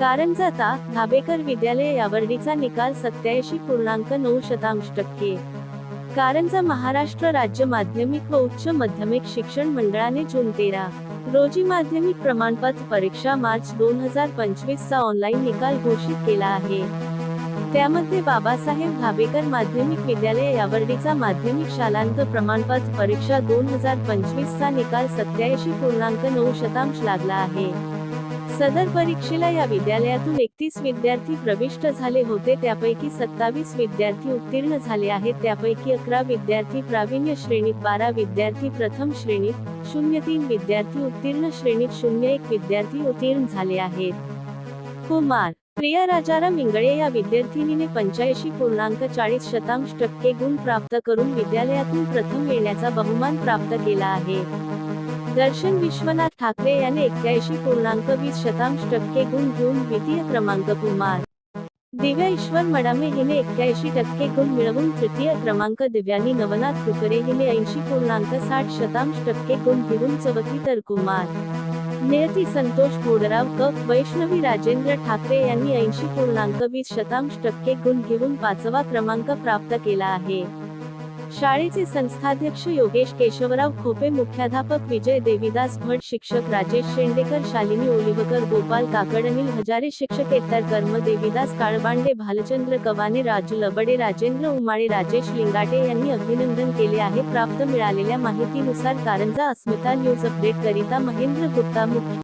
कारंजाता धाबेकर विद्यालय यावर्डीचा निकाल सत्याऐंशी पूर्णांक नऊ शतांश टक्के. कारंजा महाराष्ट्र राज्य माध्यमिक व उच्च माध्यमिक शिक्षण मंडळाने जून तेरा रोजी माध्यमिक प्रमाणपत्र परीक्षा मार्च दोन हजार पंचवीस चा ऑनलाईन निकाल घोषित केला आहे. त्यामध्ये बाबासाहेब धाबेकर माध्यमिक विद्यालय यावर्डीचा माध्यमिक शालांत प्रमाणपत्र परीक्षा दोन हजार पंचवीस चा निकाल सत्याऐंशी पूर्णांक नऊ शतांश लागला आहे. सदर परीक्षेला या विद्यालयातून एकतीस विद्यार्थी प्रविष्ट झाले होते. त्यापैकी सत्तावीस विद्यार्थी उत्तीर्ण झाले आहेत. त्यापैकी अकरा विद्यार्थी प्रावीण्य श्रेणीत बारा विद्यार्थी प्रथम श्रेणीत शून्य तीन विद्यार्थी उत्तीर्ण श्रेणीत शून्य एक विद्यार्थी उत्तीर्ण झाले आहेत. कुमार प्रिया राजाराम इंगळे या विद्यार्थिनीने पंच्याऐंशी पूर्णांक चाळीस शतांश टक्के गुण प्राप्त करून विद्यालयातून प्रथम येण्याचा बहुमान प्राप्त केला आहे. दर्शन विश्वनाथ ठाकरे याने एक्क्याऐंशी पूर्णांक वीस शतांश टक्के गुण घेऊन द्वितीय क्रमांक कुमार दिव्या ईश्वर मडामे हिने एक्क्याऐंशी टक्के गुण मिळवून तृतीय क्रमांक दिव्यानी नवनाथ कुकरे हिने ऐंशी पूर्णांक साठ शतांश टक्के गुण घेऊन चौथी तर कुमार नियती संतोष बोडराव क. वैष्णवी राजेंद्र ठाकरे यांनी ऐंशी पूर्णांक वीस शतांश टक्के गुण घेऊन पाचवा क्रमांक प्राप्त केला आहे. शाळेचे संस्थाध्यक्ष योगेश केशवराव खोपे मुख्याध्यापक विजय देविदास भट शिक्षक राजेश शेंडेकर शालिनी ओलिवकर गोपाल काकड अनिल हजारे शिक्षकेतर कर्म देविदास काळबांडे भालचंद्र कवाने राजू लबडे राजेंद्र उमाळे राजेश लिंगाटे यांनी अभिनंदन केले आहे. प्राप्त मिळालेल्या माहितीनुसार कारंजा अस्मिता न्यूज अपडेट करिता महेंद्र गुप्ता मुख्य